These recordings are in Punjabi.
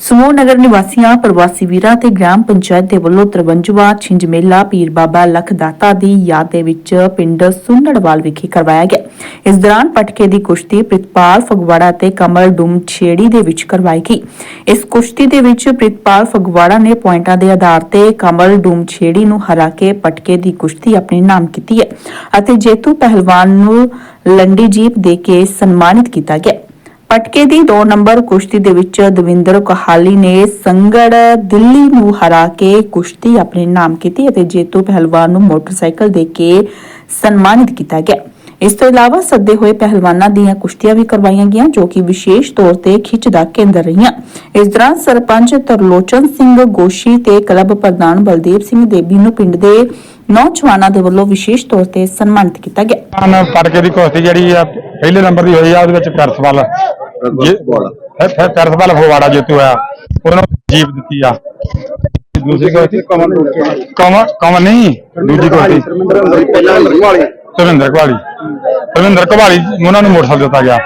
ਸਮੂਹ ਨਗਰ ਨਿਵਾਸੀਆਂ, ਪ੍ਰਵਾਸੀ ਵੀਰਾਂ ਤੇ ਗ੍ਰਾਮ ਪੰਚਾਇਤ ਦੇ ਵੱਲੋਂ ਤਰਵੰਜਵਾ ਛਿੰਝ ਮੇਲਾ ਪੀਰ ਬਾਬਾ ਲਖਦਾਤਾ ਦੀ ਯਾਦ ਦੇ ਵਿੱਚ ਪਿੰਡ ਸੁੰਨੜਵਾਲ ਵਿਖੇ ਕਰਵਾਇਆ ਗਿਆ। ਇਸ ਦੌਰਾਨ ਪਟਕੇ ਦੀ ਕੁਸ਼ਤੀ ਪ੍ਰਿਤਪਾਲ ਫਗਵਾੜਾ ਤੇ ਕਮਲ ਡੁਮ ਛੇੜੀ ਦੇ ਵਿੱਚ ਕਰਵਾਈ ਗਈ। ਇਸ ਕੁਸ਼ਤੀ ਦੇ ਵਿੱਚ ਪ੍ਰਿਤਪਾਲ ਫਗਵਾੜਾ ਨੇ ਪੁਆਇੰਟਾਂ ਦੇ ਆਧਾਰ ਤੇ ਕਮਲ ਡੁਮ ਛੇੜੀ ਨੂੰ ਹਰਾ ਕੇ ਪਟਕੇ ਦੀ ਕੁਸ਼ਤੀ ਆਪਣੇ ਨਾਮ ਕੀਤੀ ਹੈ ਅਤੇ ਜੇਤੂ ਪਹਿਲਵਾਨ ਨੂੰ ਲੰਡੀ ਜੀਪ ਦੇ ਕੇ ਸਨਮਾਨਿਤ ਕੀਤਾ ਗਿਆ। ਪਟਕੇ ਦੀ 2 ਨੰਬਰ ਕੁਸ਼ਤੀ ਦੇ ਵਿੱਚ ਦਵਿੰਦਰ ਕਹਾਲੀ ਨੇ ਸੰਗੜ ਦਿੱਲੀ ਨੂੰ ਹਰਾ ਕੇ ਕੁਸ਼ਤੀ ਆਪਣੇ ਨਾਮ ਕੀਤੀ ਅਤੇ ਜੇਤੂ ਪਹਿਲਵਾਨ ਨੂੰ ਮੋਟਰਸਾਈਕਲ ਦੇ ਕੇ ਸਨਮਾਨਿਤ ਕੀਤਾ ਗਿਆ। ਇਸ ਤੋਂ ਇਲਾਵਾ ਸੱਦੇ ਹੋਏ ਪਹਿਲਵਾਨਾਂ ਦੀਆਂ ਕੁਸ਼ਤੀਆਂ ਵੀ ਕਰਵਾਈਆਂ ਗਈਆਂ, ਜੋ ਕਿ ਵਿਸ਼ੇਸ਼ ਤੌਰ ਤੇ ਖਿੱਚ ਦਾ ਕੇਂਦਰ ਰਹੀਆਂ। ਇਸ ਦੌਰਾਨ ਸਰਪੰਚ ਤਰਲੋਚਨ ਸਿੰਘ ਗੋਸ਼ੀ ਤੇ ਕਲੱਬ ਪ੍ਰਧਾਨ ਬਲਦੇਵ ਸਿੰਘ ਦੇਬੀ ਨੂੰ ਪਿੰਡ ਦੇ ਨੌਜਵਾਨਾਂ ਦੇ ਵੱਲੋਂ ਵਿਸ਼ੇਸ਼ ਤੌਰ ਤੇ ਸਨਮਾਨਿਤ ਕੀਤਾ ਗਿਆ। ਨਾ ਪਟਕੇ ਦੀ ਕੁਸ਼ਤੀ ਜਿਹੜੀ ਆ, ਪਹਿਲੇ ਨੰਬਰ ਦੀ ਹੋਈ ਆ, ਉਹਦੇ ਵਿੱਚ ਪੈਰਸਵਾਲ। ਪੈਰਸਵਾਲ ਫਗਵਾੜਾ ਜੇਤੂ ਆ ਉਹਨਾਂ ਨੂੰ ਜੀਪ ਦਿੱਤੀ ਆ ਦੂਸਰੀ ਕੁਸ਼ਤੀ ਕਮਨ ਕਮਨ ਨਹੀਂ ਦੂਜੀ ਕੁਸ਼ਤੀ ਧਰਮਿੰਦਰ ਕੁਹਾਲੀ ਧਰਮਿੰਦਰ ਕੁਹਾਲੀ ਉਹਨਾਂ ਨੂੰ ਮੋਟਰਸਾਈਕਲ ਦਿੱਤਾ ਗਿਆ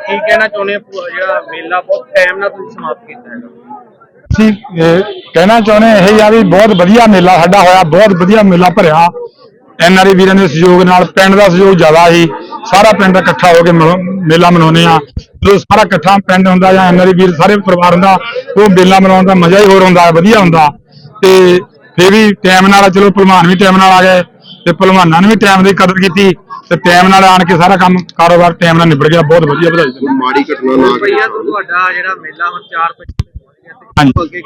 ਕੀ ਕਹਿਣਾ ਚਾਹੁੰਦੇ ਭੂਆ ਜਿਹੜਾ ਮੇਲਾ ਬਹੁਤ ਟਾਈਮ ਨਾਲ ਤੁਸੀਂ ਸਮਾਪਤ ਕੀਤਾ ਹੈਗਾ ਅਸੀਂ ਕਹਿਣਾ ਚਾਹੁੰਦੇ ਇਹ ਆ ਵੀ ਬਹੁਤ ਵਧੀਆ ਮੇਲਾ ਸਾਡਾ ਹੋਇਆ ਬਹੁਤ ਵਧੀਆ ਮੇਲਾ ਭਰਿਆ ਐਨਆਰਈ ਵੀਰਾਂ ਦੇ ਸਹਿਯੋਗ ਨਾਲ ਪਿੰਡ ਦਾ ਸਹਿਯੋਗ ਜ਼ਿਆਦਾ ਸੀ ਸਾਰਾ ਪਿੰਡ ਇਕੱਠਾ ਹੋ ਕੇ ਮੇਲਾ ਮਨਾਉਂਦੇ ਆ ਜਦੋਂ ਸਾਰਾ ਇਕੱਠਾ ਪਿੰਡ ਹੁੰਦਾ ਜਾਂ ਐਨਆਰਈ ਵੀਰ ਸਾਰੇ ਪਰਿਵਾਰ ਹੁੰਦਾ ਉਹ ਮੇਲਾ ਮਨਾਉਣ ਦਾ ਮਜ਼ਾ ਹੀ ਹੋਰ ਹੁੰਦਾ ਹੈ, ਵਧੀਆ ਹੁੰਦਾ। ਤੇ ਫੇਰ ਵੀ ਟਾਈਮ ਨਾਲ ਚਲੋ ਭਲਵਾਨ ਵੀ ਟਾਈਮ ਨਾਲ ਆ ਗਏ ਤੇ ਭਲਵਾਨਾਂ ਨੇ ਵੀ ਟਾਈਮ ਦੀ ਕਦਰ ਕੀਤੀ ਤੇ ਟਾਈਮ ਨਾਲ ਆਣ ਕੇ ਸਾਰਾ ਕੰਮ ਕਾਰੋਬਾਰ ਟਾਈਮ ਨਾਲ ਨਿਬੜ ਗਿਆ ਬਹੁਤ ਵਧੀਆ ਵਧਾਈ ਮਾੜੀ ਘਟਨਾ ਨਾ ਭਈਆ ਤੁਹਾਡਾ ਜਿਹੜਾ ਮੇਲਾ ਹੁਣ 4 ਵਜੇ ਪਹੁੰਚ ਗਿਆ ਤੇ ਹਾਂਜੀ।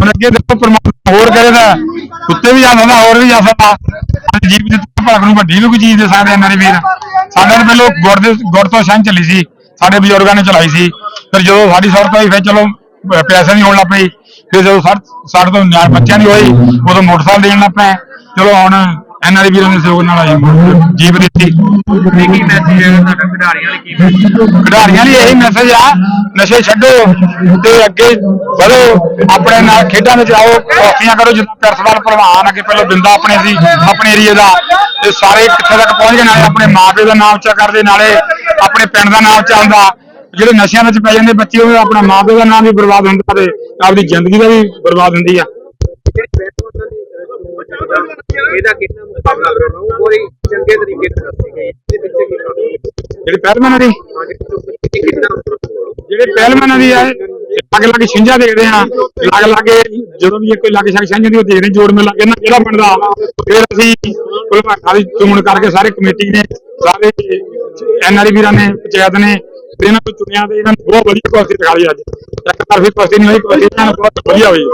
ਹੁਣ ਅੱਗੇ ਦੇਖੋ ਪਰਮਾਤਮਾ ਹੋਰ ਕਰੇ ਤਾਂ ਉੱਤੇ ਵੀ ਜਾ ਸਕਦਾ ਹੋਰ ਵੀ ਜਾ ਸਕਦਾ। ਜੀਵ ਦੀ ਭਾਗ ਨੂੰ ਵੱਡੀ ਵੀ ਕੋਈ ਚੀਜ਼ ਦੇ ਸਕਦੇ ਇਹਨਾਂ ਦੇ ਵੀਰ। ਸਾਡੇ ਨੇ ਪਹਿਲੋਂ ਗੁੜ ਦੇ ਗੁੜ ਤੋਂ ਸ਼ਾਨ ਚੱਲੀ ਸੀ। ਸਾਡੇ ਬਜ਼ੁਰਗਾਂ ਨੇ ਚਲਾਈ ਸੀ। ਫਿਰ ਜਦੋਂ ਸਾਡੀ ਸੌਰਤ ਹੋਈ ਫਿਰ ਚਲੋ ਪੈਸੇ ਨਹੀਂ ਹੋਣ ਲੱਗ ਪਈ ਫਿਰ ਜਦੋਂ ਸਾ- ਤੋਂ ਨਿਆਣ ਬੱਚਿਆਂ ਦੀ ਹੋਈ, ਉਦੋਂ ਮੋਟਰਸਾਈਕਲ ਦੇਣ ਲੱਗ ਪਏ। ਚਲੋ ਹੁਣ ਦੇ ਵੀਰਾਂ ਦੇ ਸਹਿਯੋਗ ਨਾਲ ਆਈ ਜੀਪ ਦਿੱਤੀ ਕੀ ਮੈਸੇਜ ਹੈ ਤੁਹਾਡਾ ਖਿਡਾਰੀਆਂ ਲਈ ਕੀ message? ਖਿਡਾਰੀਆਂ ਲਈ ਇਹੀ ਮੈਸੇਜ ਆ ਨਸ਼ੇ ਛੱਡੋ ਤੇ ਅੱਗੇ ਵਧੋ ਆਪਣੇ ਨਾਲ ਖੇਡਾਂ ਵਿੱਚ ਆਓ ਕਾਫੀਆਂ ਕਰੋ ਜਿੱਦਾਂ ਪੈਰਸਵਾਲ ਪਹਿਲਵਾਨ ਅੱਗੇ ਪਹਿਲਾਂ ਬਿੰਦਾ ਆਪਣੇ ਸੀ ਆਪਣੇ ਏਰੀਏ ਦਾ ਤੇ ਸਾਰੇ ਕਿੱਥੇ ਤੱਕ ਪਹੁੰਚ ਗਏ ਨਾਲੇ ਆਪਣੇ ਮਾਪੇ ਦਾ ਨਾਮ ਉੱਚਾ ਕਰਦੇ ਨਾਲੇ ਆਪਣੇ ਪਿੰਡ ਦਾ ਨਾਮ ਉੱਚਾ ਹੁੰਦਾ। ਜਿਹੜੇ ਨਸ਼ਿਆਂ ਵਿੱਚ ਪੈ ਜਾਂਦੇ ਬੱਚੇ ਉਹ ਆਪਣਾ ਮਾਪੇ ਦਾ ਨਾਮ ਵੀ ਬਰਬਾਦ ਹੁੰਦਾ ਤੇ ਆਪਦੀ ਜ਼ਿੰਦਗੀ ਦਾ ਵੀ ਬਰਬਾਦ ਹੁੰਦੀ ਆ। ਜਿਹੜੀ ਅਹ, ਇਹਦਾ ਕਿੰਨਾ ਮੁਕਾਬਲਾ ਕਰਨਾ ਉਹ ਬੜੀ ਚੰਗੇ ਤਰੀਕੇ ਨਾਲ ਦੱਸੀ ਗਈ ਇਹਦੇ ਪਿੱਛੇ ਕੀ ਕਾਰਨ ਪਹਿਲਵਾਨਾਂ ਦੀ? ਜਿਹੜੇ ਪਹਿਲਵਾਨਾਂ ਦੀ ਆ ਲੱਗ ਲੱਗ ਛਿੰਝਾਂ ਦੇਖਦੇ ਆ ਲੱਗ ਲੱਗ ਜਦੋਂ ਵੀ ਕੋਈ ਲੱਗ ਛਕ ਛਿੰਝ ਦੀ ਉਹ ਦੇਖਦੇ ਜੋੜ ਮੇਲਾ ਕਿਹਨਾਂ ਕਿਹੜਾ ਬਣਦਾ। ਫਿਰ ਅਸੀਂ ਭਲਵਾਨਾਂ ਦੀ ਚੋਣ ਕਰਕੇ ਸਾਰੇ ਕਮੇਟੀ ਨੇ ਸਾਰੇ ਐਨਆਰਈ ਵੀਰਾਂ ਨੇ ਪੰਚਾਇਤ ਨੇ ਤੇ ਇਹਨਾਂ ਨੂੰ ਚੁਣਿਆ ਤੇ ਇਹਨਾਂ ਨੂੰ ਬਹੁਤ ਵਧੀਆ ਕੁਸ਼ਤੀ ਦਿਖਾਈ ਅੱਜ। ਇੱਕ ਤਰਫੀ ਕੁਸ਼ਤੀ ਨਹੀਂ ਹੋਈ ਕੁਸ਼ਤੀ ਇਹਨਾਂ ਨੂੰ ਬਹੁਤ ਵਧੀਆ ਹੋਈ।